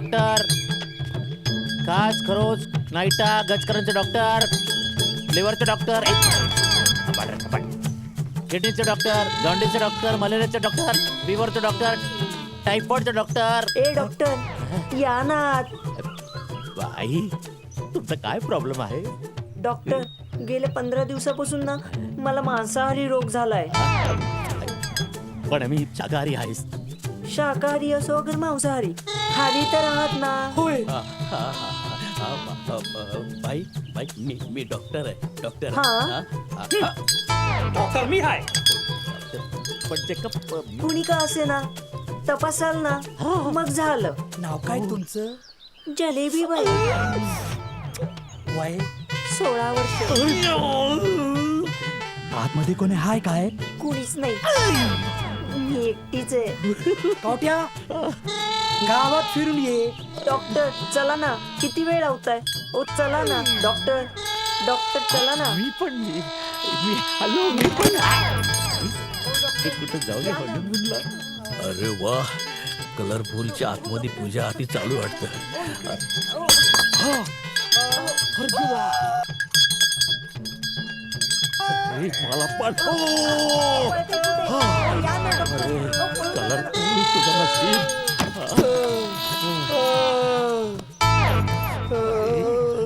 Doctor. काच खरोच नाईटा गजकरांचे डॉक्टर. लिव्हरचे डॉक्टर. किडनीचे डॉक्टर जॉन्डिसचे डॉक्टर मलेरियाचे डॉक्टर फिवरचे डॉक्टर टायफॉइडचे डॉक्टर. ए डॉक्टर या ना. आत. बाई तुमचा काय प्रॉब्लेम आहे? डॉक्टर गेले पंधरा दिवसापासून ना मला मांसाहारी रोग झालाय. पण मी शाकाहारी आहेस. शाकाहारी असो अगर मांसाहारी. खाली तर आहात ना. होय. बाई बाई मी मी डॉक्टर आहे डॉक्टर. हा? हा, हा, हा. डॉक्टर मी हाय. पण ते कप कुणी का असे ना? तपासाल ना. मग झालं. नाव काय तुमचं? जलेबी बाई. वय? सोळा वर्ष. आतमध्ये कोणी हाय काय? कुणीच नाही. एकटीच आहे कवट्या गावात फिरून ये डॉक्टर चला ना किती वेळ लावताय ओ चला ना डॉक्टर डॉक्टर चला ना मी पण मी मी हॅलो मी पण हे कुठं जाऊया हॉलिवूडला अरे वा कलरफुलच्या आतमध्ये पूजा आधी चालू वाटतं अरे, मला या ना, डॉक्टर. कलरफुल तुझं नशीब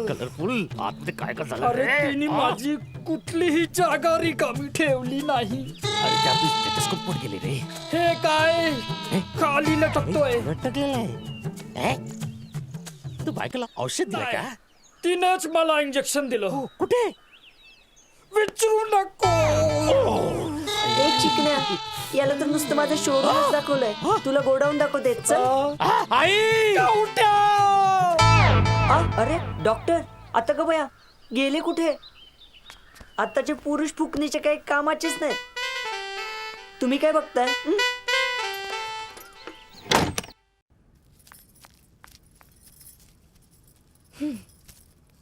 कलरफुल आतमध्ये काय काय झालं अरे? तिने हा? माझी कुठलीही जागा रिकामी ठेवली नाही. अरे ते आपली स्टेटस्कोप पण गेले रे. हे काय? खाली लटकतोय. लटकलेलं आहे? तू बायकोला औषध दिलं का? तिनंच मला इंजेक्शन दिलं. कुठे? विचारू नको ए चिकन्या याला तर नुसतं माझं शोरूमच दाखवलंय. तुला गोडाऊन दाखवते चल. आई! कवट्या आ, अरे डॉक्टर आता का बया गेले कुठे? आताचे पुरुष फुकणीचे काही कामाचेच नाहीत. तुम्ही काय बघताय हं?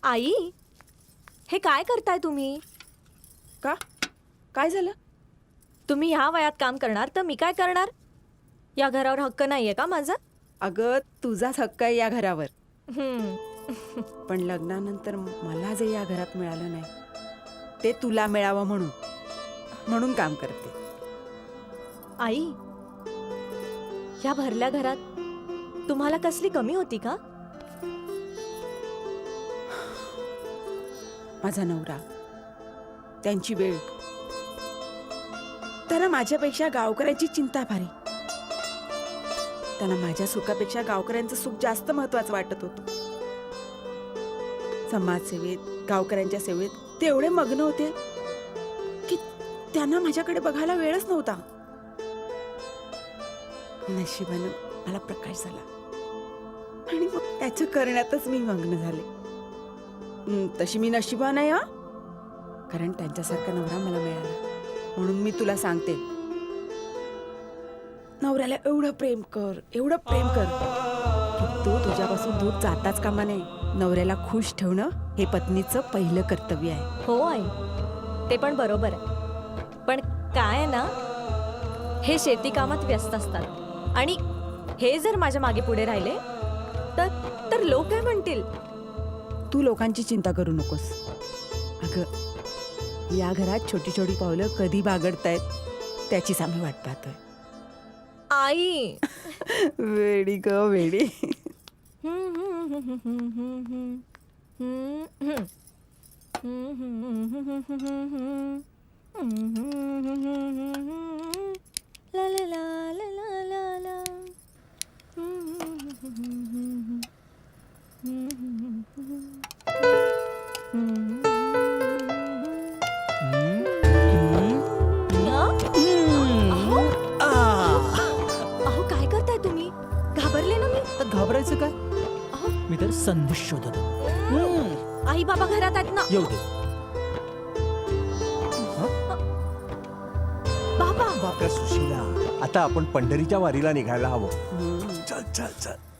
आई हे काय करताय तुम्ही? का? काय झालं? तुम्ही ह्या वयात काम करणार तर मी काय करणार? या घरावर हक्क नाहीये का माझा? अगं तुझाच हक्क आहे या घरावर. हम्म. पण लग्नानंतर मला जे या घरात मिळालं नाही ते तुला मिळावं म्हणून. म्हणून काम करते. आई ह्या भरल्या घरात तुम्हाला कसली कमी होती का? माझा नवरा त्यांची वेळ. त्यांना माझ्यापेक्षा गावकऱ्यांची चिंता भारी. त्यांना माझ्या सुखापेक्षा गावकऱ्यांचं सुख जास्त महत्वाचं वाटत होतं. समाजसेवेत गावकऱ्यांच्या सेवेत ते एवढे मग्न होते की त्यांना माझ्याकडे बघायला वेळच नव्हता. नशिबानं मला प्रकाश झाला. आणि मग त्याचं करण्यातच मी मग्न झाले. तशी मी नशिबा नाही हा? कारण त्यांच्यासारखा नवरा मला मिळाला. म्हणून मी तुला सांगते. नवऱ्याला एवढं प्रेम कर एवढं प्रेम कर की तो तुझ्यापासून दूर जाताच कामा नये. नवऱ्याला खुश ठेवणं हे पत्नीचं पहिलं कर्तव्य आहे. हो आई. ते पण बरोबर आहे. पण काय आहे ना हे शेती कामात व्यस्त असतात. आणि हे जर माझ्या मागे पुढे राहिले तर तर लोक काय म्हणतील. तू लोकांची चिंता करू नकोस. अगं या घरात छोटी छोटी पावलं कधी बागडतायत त्याचीच आम्ही वाट पाहतोय आई वेडी ग वेडी ला ला ला ला ला ला ला. अहो तर संधी शोधत. आई बाबा घरात आहेत ना. येऊ दे. बाबा. बाप्या सुशीला आता आपण पंढरीच्या वारीला निघायला हवं. चल चल चल.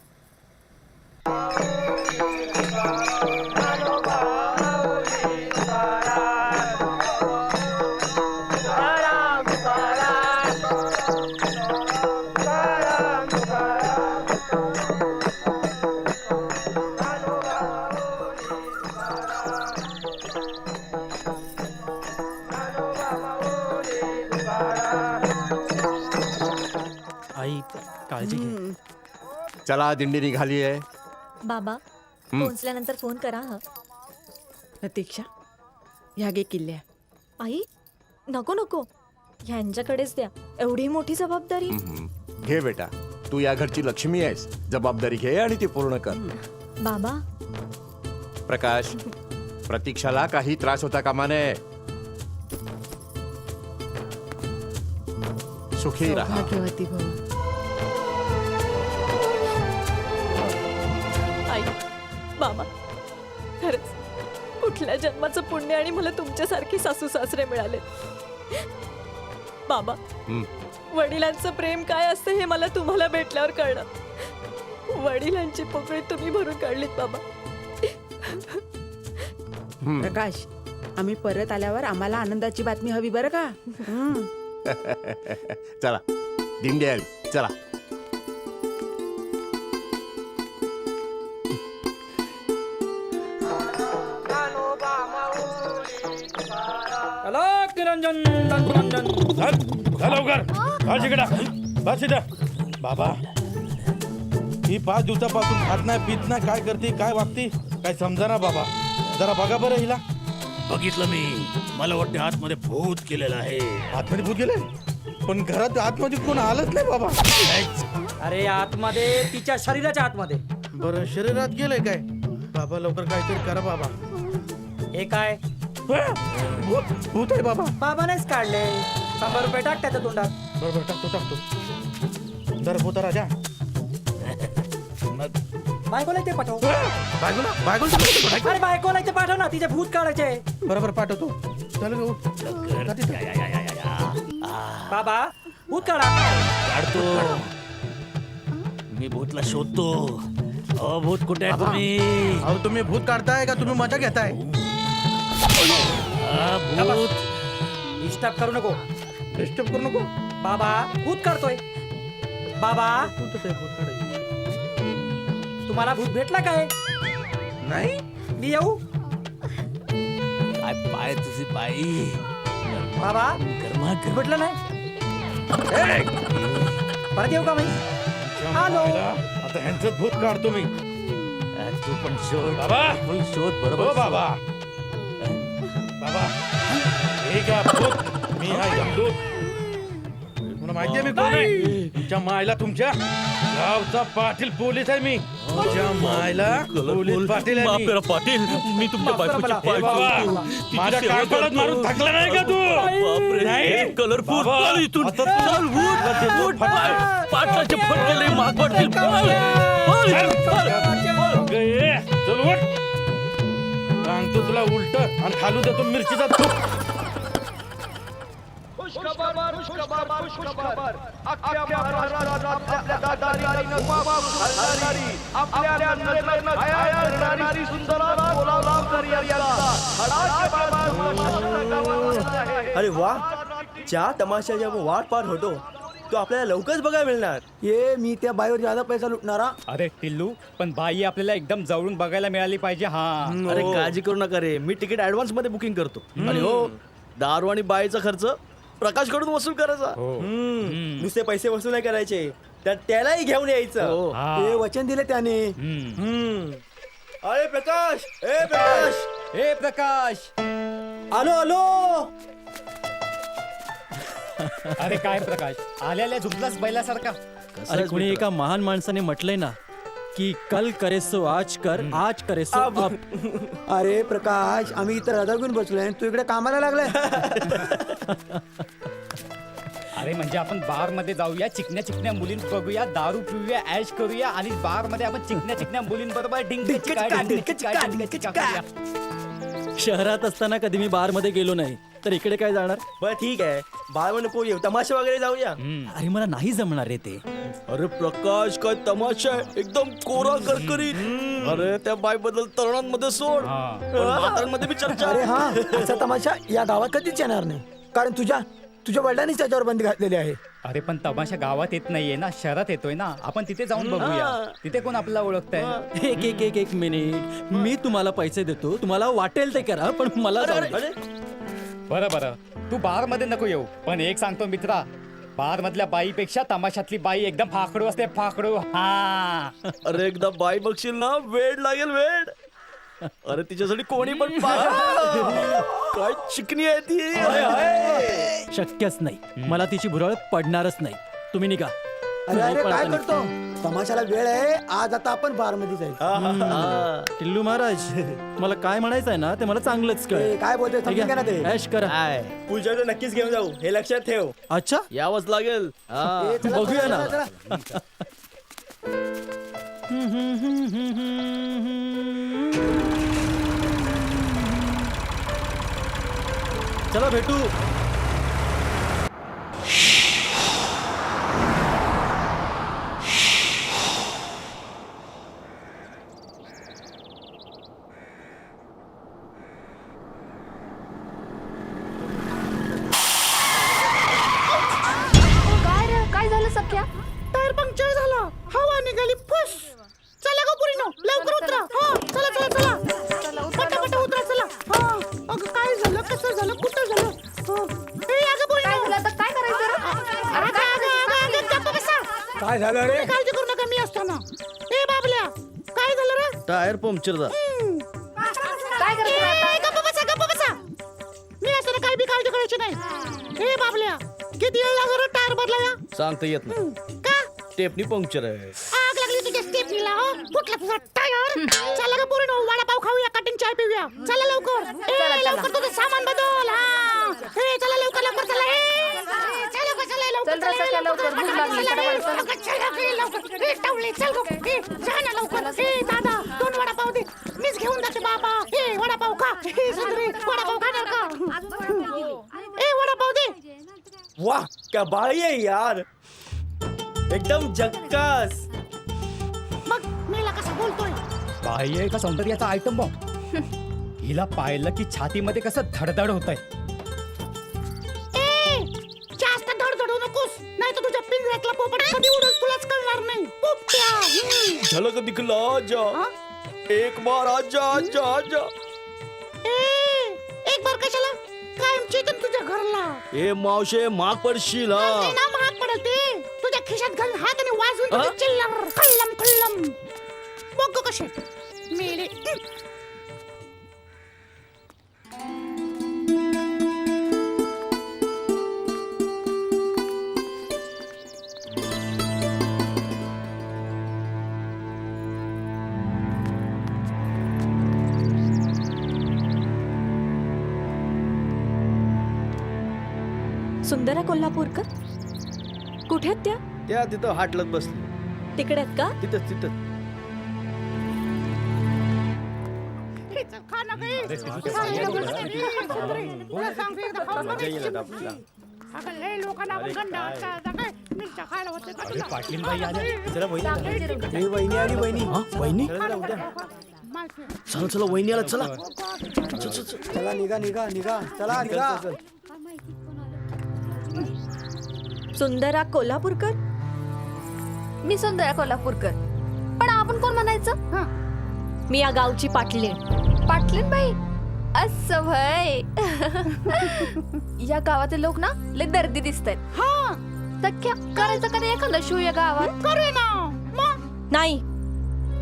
काळजी घे. चला दिंडी निघाली आहे. बाबा पोहोचल्यानंतर फोन करा हा. प्रतीक्षा ह्या गे किल्ल्या आई नको नको. ह्यांच्याकडेच द्या. एवढी मोठी जबाबदारी. घे बेटा. तू या घरची लक्ष्मी आहेस. जबाबदारी घे आणि ती पूर्ण कर. बाबा. प्रकाश प्रतीक्षाला काही त्रास होता कामा नये. सुखी राहा. भाग्यवती भाऊ बाबा खरंच कुठल्या जन्माचं पुण्य आणि मला तुमच्यासारखे सासू सासरे मिळाले? बाबा हं. वडिलांचं प्रेम काय असतं हे मला तुम्हाला भेटल्यावर कळलं वडिलांची पोकळी तुम्ही भरून काढलीत बाबा प्रकाश आम्ही परत आल्यावर आम्हाला आनंदाची बातमी हवी बरं का? हं. चला दिंडी आली. चला. चल चल लवकर. बस इकडं बस इथं. बाबा ही पाच दिवसापासून खात नाही पित नाही काय करते काय वागते काय समजा ना बाबा. जरा बघा बरं हिला. बघितलं मी. मला वाटतं आतमध्ये भूत केलेलं आहे. आतमध्ये भूत गेले पण घरात आतमध्ये कोण आलंच नाही बाबा. अरे आतमध्ये तिच्या शरीराच्या आतमध्ये. बरं शरीरात गेलंय काय? बाबा लवकर काहीतरी करा बाबा. हे काय? भूत भूत आहे बाबा. बाबानेच काढले. शंभर रुपये टाक त्याच्या तोंडात. बरोबर टाकतो टाकतो. जरा भूता राजा. बायकोला इथे पाठव. अरे बायकोला पाठव ना तिचे भूत काढायचे. बरोबर पाठवतो. चल गं, उठ. जा तिथं. बाबा भूत काढा. काढतो. मी भूतला शोधतो. अ भूत कुठे आहे तुम्ही? अहो तुम्ही भूत काढताय का? तुम्ही मजा घेताय. आ, भूत. डिस्टर्ब करू नको. डिस्टर्ब करू नको. बाबा भूत काढतोय. बाबा. तुम्हाला भूत भेटला काय? नाही. मी येऊ? काय पाय तुझी पायी बाबा. गरमा भेटलं नाही. परत येऊ का मी? हॅलो. आता ह्यांचं भूत काढतो मी. तू पण शोध. बाबा! पण शोध हो बरोबर बाबा बाबा हे का भूत मी आहे यमदूत तुला माहिती आहे मी कोण आहे? तुमच्या मायला तुमच्या गावचा पाटील पोलीस आहे मी. तुमच्या मायला पोलीस पाटील आहे मी. पाटील. मी तुमच्या बायकोची हे बाबा. माझ्या काळपाडात. मारून थकला नाही का तू? नाही? कलरफुल बाबा, चल इथून. आता चल तू- उठ, आता ते उठ, पाय. पाटलाचे फटके लई महाग पडतील पळ, पळ, पळ. सांगतो तुला उलट आणि खालू देतो मिरचीचा थूक. अरे वा ज्या तमाशाच्या वाट पाहत होतो. तो आपल्याला लवकरच बघायला मिळणार. ये मी त्या बाईवर ज्यादा पैसा लुटणारा. अरे टिल्लू पण बाई आपल्याला एकदम जवळून बघायला मिळाली पाहिजे हा. अरे काळजी करू नका रे. मी तिकीट ऍडव्हान्समध्ये बुकिंग करतो. आणि हो दारू आणि बाईचा खर्च प्रकाशकडून वसूल करायचा. हम्म. नुसते पैसे वसूल नाही करायचे. तर त्यालाही घेऊन यायचं. हा. हे वचन दिले त्याने. हम्म. हम्म. अरे प्रकाश! ए प्रकाश! ए प्रकाश! आलो आलो! अरे काय प्रकाश आल्याल्या झुकलाच बैलासारखा अरे कुणी एका महान माणसाने म्हटलंय ना की कल करे सो आज कर आज करे सो अब. अरे प्रकाश आम्ही इथं रजा घेऊन बसलोय तू इकडे कामाला लागलाय अरे म्हणजे आपण बारमध्ये जाऊया चिकन्या चिकन्या मुलीं बघूया दारू पिऊया ऍश करूया आणि बारमध्ये आपण चिकन्या चिकन्या मुलींबरोबर डिंक करूया. शहरात असताना कधी मी बारमध्ये गेलो नाही तर इकडे काय जाणार? बरं ठीक आहे. बाळ नको येऊ. तमाशा वगैरे जाऊया. अरे मला नाही जमणार रे ते. अरे प्रकाश काय तमाशा आहे? एकदम कोरा करकरीत. अरे त्या बाई बद्दल तरुणांमध्ये सोड. हा. पण म्हाताऱ्यांमध्ये बी चर्चा अरे हा. असा तमाशा या गावात कधीच येणार नाही. कारण तुझ्या तुझ्या वडिलांनीच त्याच्यावर बंदी घातलेली आहे. अरे पण तमाशा गावात येत नाहीये ना. शहरात येतोय ना. आपण तिथे जाऊन बघूया. तिथे कोण आपल्याला ओळखतंय? एक एक एक एक मिनिट. मी तुम्हाला पैसे देतो. तुम्हाला वाटेल ते करा पण मला जाऊ दे. बरं बरं. तू बारमध्ये नको येऊ. पण एक सांगतो मित्रा बार मधल्या बाईपेक्षा तमाशातली बाई एकदम फाकडू असते फाकडू. हा. अरे एकदा बाई बघशील ना वेळ लागेल वेळ अरे तिच्यासाठी कोणी पण. काय चिकनी आहे ती. शक्यच नाही. मला तिची भुरळ पडणारच नाही. तुम्ही निघा. अरे अरे काय करतो? तमाशाला वेळ आहे. आज आता आपण बारमध्ये जायचं टिल्लू महाराज मला काय म्हणायचं आहे ना ते मला चांगलंच ए, कळ काय बोलतोय? समजून घ्या ना ते. ऐश करा. नक्कीच घेऊन जाऊ. हे लक्षात ठेव. अच्छा? यावंच लागेल. हा. ए, चला, बघूया चला, ना. चला, चला. चला भेटू. काय झालं रे? काळजी करू नका मी असतो ना ए बाबल्या काय झालं रे? टायर पंक्चर झाला. काय करायचं गप्प बसा गप्प बसा. मी असताना काय बी काळजी करायची नाही. ए बाबल्या किती वेळ लागला रे टायर बदलाया सांगता येत नाही. का? टेपनी पंक्चर आहे. आग लागली तुझ्या स्टेपनीला हो? फुटला तुझा टायर? चला ग पोरीनो वडापाव खाऊया कटिंग चाय पिऊया. चला लवकर. ए लवकर तुझं सामान बदल. हा. ए चला लवकर लवकर चला. ए चला लवकर चला लवकर चल रे, चला, सख्या, लवकर, भूक लागली, पटापट, चल. दादा दोन वडापाव दे. मीच घेऊन जाते बाबा. ए वडापाव खा. सुंदरी वडापाव खाणार का ए वडापाव दे. वाह क्या बाळी आहे यार. एकदम जक्कास. मग मेला कसा बोलतोय. बाई आहे का सौंदर्याचा आयटम बॉम्ब हिला पाहिलं की छातीमध्ये कसं धडधड होत आहे झलक दिखला जा? एक बार आजा आजा आजा। ए एक बार कशाला? कायमची येते तुझ्या घरला। ए मावशे माग पडशील। हा ना महाग पडल ते तुझ्या खिशात घालून हात आणि वाजवून तुझी चिल्लर खल्लम खल्लम. बघ कसे? कोल्हापूरकर कुठे आहेत त्या त्या तिथं हाटलत बसली तिकडे आहेत का तिथंच तिथं ए. वहिनी आली वहिनी वहिनी. माहिती आहे. चला चला वहिनी आला चला चला निघा निघा निघा चला निघा सुंदरा कोल्हापूरकर? मी सुंदरा कोल्हापूरकर. पण आपण कोण म्हणायचं? हा. मी या गावची पाटलीण पाटलीन बाई असं भय या गावातील लोक ना लय दर्दी दिसत आहेत हा करायचं का नाही एखादं शिव या गावात? करे ना. मग. नाही.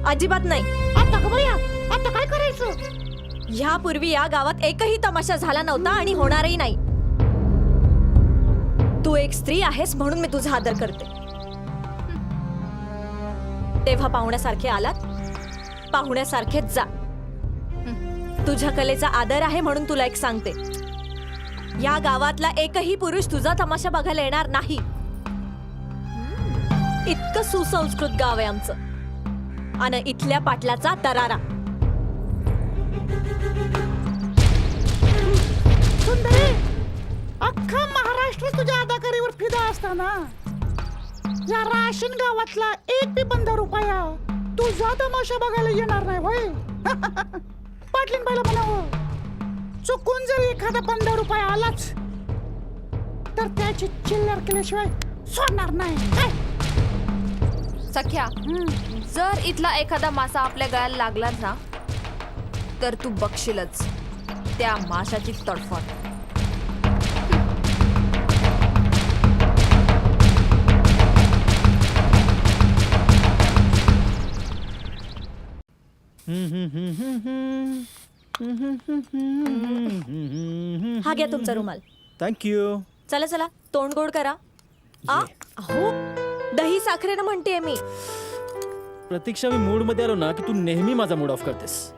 अजिबात नाही. आता का बया आता काय करायचं? ह्यापूर्वी या गावात एकही तमाशा झाला नव्हता आणि होणारही नाही. तू एक स्त्री आहेस म्हणून मी तुझा आदर करते. तेव्हा पाहुण्यासारखे आलात? पाहुण्यासारखेच जा. तुझ्या कलेचा आदर आहे म्हणून तुला एक सांगते. या गावातला एकही पुरुष तुझा तमाशा बघायला येणार नाही. इतकं सुसंस्कृत गाव आहे आमचं. आणि इथल्या पाटलाचा तरारा. सुंदरी! अख्खा महाराष्ट्र तुझ्या अदाकारीवर फिदा असताना. या राशीन गावातला एक बी बंद रुपया तुझा तमाशा बघायला येणार नाही होय? पाटलीन बाईला म्हणावं चुकून जर एखादा पंधरा रुपया आलाच तर त्याची चिल्लर केल्याशिवाय सोडणार नाही. सख्या जर इथला एखादा मासा आपल्या गळ्याला लागला ना तर तू बघशीलच त्या माशाची तडफड. हा घ्या तुमचा रुमाल. थँक्यू चला चला. तोंड गोड करा. आ अहो दही साखरेनं म्हणतेय मी. प्रतीक्षा मी मूडमध्ये आलो ना की तू नेहमी माझा मूड ऑफ करतेस.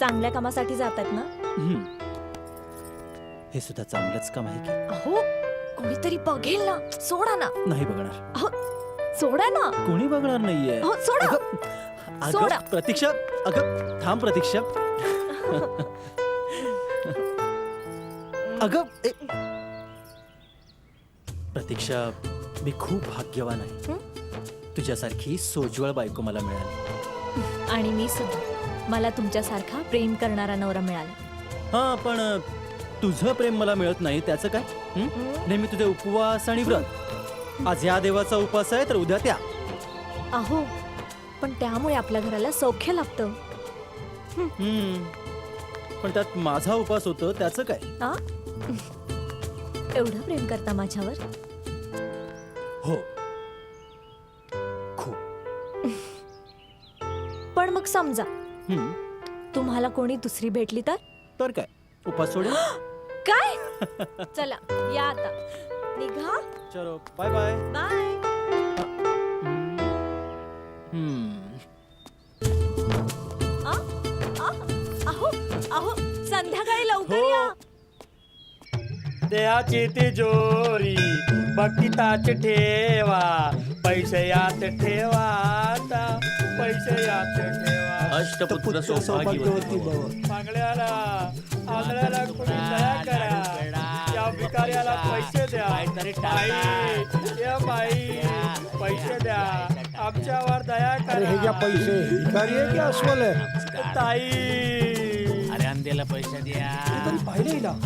चांगल्या कामासाठी जातात ना. हे सुद्धा चांगलंच काम आहे की. अहो कोणीतरी बघेल ना. सोडा ना. नाही बघणार. अहो सोडा ना. कोणी बघणार नाहीये. अहो सोडा. अगं, सोडा. प्रतीक्षा अगं थांब प्रतीक्षा. अगं ए- प्रतीक्षा मी खूप भाग्यवान आहे. तुझ्यासारखी सोज्वळ बायको मला मिळाली. आणि मी सुद्धा. मला तुमच्यासारखा प्रेम करणारा नवरा मिळाला. हा पण अ, तुझं प्रेम मला मिळत नाही त्याचं काय? हं? नेहमी तुझे उपवास आणि व्रत. आज या देवाचा उपवास आहे तर उद्या त्या. अहो पण त्यामुळे आपल्या घराला सौख्य लागतं. पण त्यात माझा उपवास होतो त्याचं काय? आ? एवढं प्रेम करता माझ्यावर? हो. खूप. पण मग समजा. तुम्हाला कोणी दुसरी भेटली तर? तर काय? उपास सोडेल काय? चला या आता. निघा चलो बाय बाय बाय आ? आ? अहो अहो संध्याकाळी लवकर हो. या देहाची तिजोरी बकिताच ठेवा पैसे यात ठेवा आता पैसे यात ठेवा अष्टपुत्र सौभाग्यवती भव. मागण्याला आंधळ्याला कोणी दया करा भिकाऱ्याला पैसे द्या. बाई या बाई पैसे द्या. आमच्यावर दया करा. पैसे. भिकारी आहे की अस्वल आहे? ताई. अरे अंधेला पैसा द्या.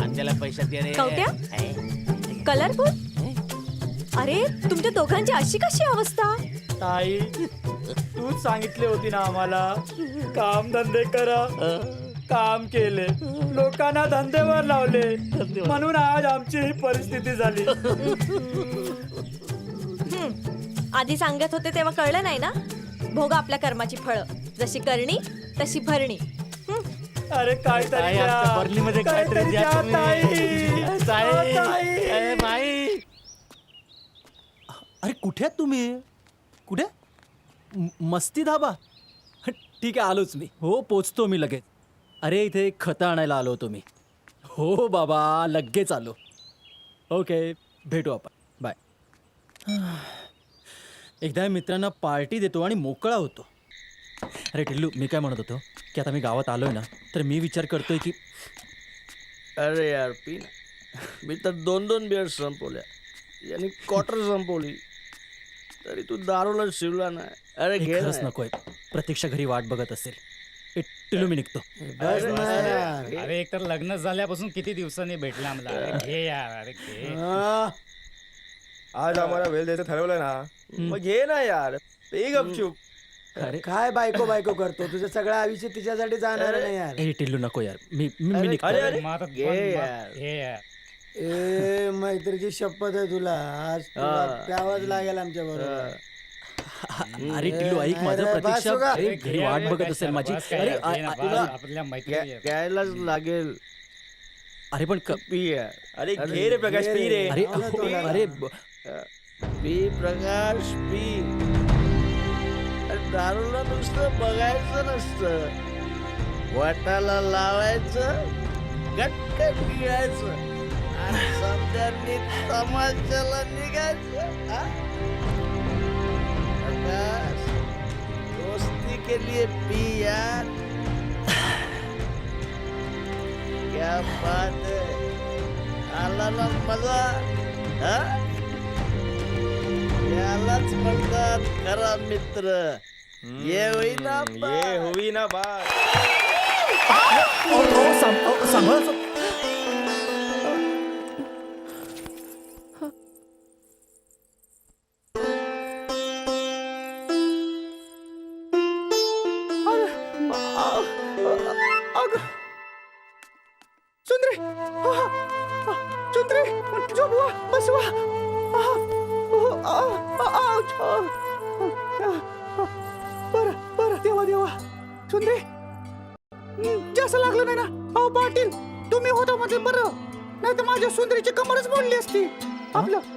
अंधेला पैसा द्या रे. कवट्या कलरफुल? अरे तुमच्या दोघांची अशी कशी अवस्था? ताई तूच सांगितले होती ना आम्हाला. काम धंदे करा काम केले. लोकांना धंदेवर लावले. म्हणून आज आमची ही परिस्थिती झाली. आधी सांगत होते तेव्हा कळलं नाही ना? भोगा आपल्या कर्माची फळं. जशी करणी तशी भरणी. अरे ताई, द्या. आमच्या बर्लीमध्ये काहीतरी द्या तुम्ही. ताई. हा. अरे माई अरे कुठे आहेत तुम्ही? कुठे? म- मस्ती धाबा? ठीक आहे आलोच मी. हो पोचतो मी लगेच. अरे इथे खतं आणायला आलो होतो मी. हो बाबा लगेच आलो. ओके भेटू आपण. बाय. एकदा मित्रांना पार्टी देतो आणि मोकळा होतो. अरे टिल्लू मी काय म्हणत होतो की आता मी गावात आलोय ना तर मी विचार करतोय की अरे यार पी ना. मी तर दोन दोन बिअर संपवल्या. यांनी क्वार्टर संपवली. तरी तू दारूला शिवला नाही. अरे हे घे खरंच ना. नकोय. प्रतीक्षा घरी वाट बघत असेल. ए, टिल्लू मी निघतो. अरे नाही. अरे एक तर लग्न झाल्यापासून किती दिवसांनी भेटला आम्हाला? अरे घे यार अरे घे. आज आम्हाला वेळ द्यायचं ठरवलं ना. मग घे ना यार. पे गपचूप. अरे. काय बायको बायको करतो? तुझं सगळं आयुष्य तिच्यासाठी जाणार नाही यार. ए टिल्लू नको यार. मी मी मी निघतो. अरे, अरे. मग आता घे पण- मग- यार. घे यार. ए मैत्रीची शपथ आहे तुला. आज तुला प्यावंच लागेल आमच्या बरोबर. अरे टिल्लू ऐक माझं अरे, प्रतीक्षा बस अरे घरी वाट बघत असेल माझी. अरे आ- मैत्री घ्यायलाच लागेल. अरे पण क- अरे घे रे प्रकाश पी रे. अरे हो. अरे ब- पी प्रकाश पी. अरे दारूला नुसतं बघायचं नसतं. वाटाला लावायचं गटकन गिळायचं. आणि समजांनी तमाशाला निघायचं हा? प्रकाश दोस्ती के लिए पी यार क्या बात है आला ना मजा हा यालाच म्हणतात खरा मित्र ये होईना ये होई ना बा सांभाळ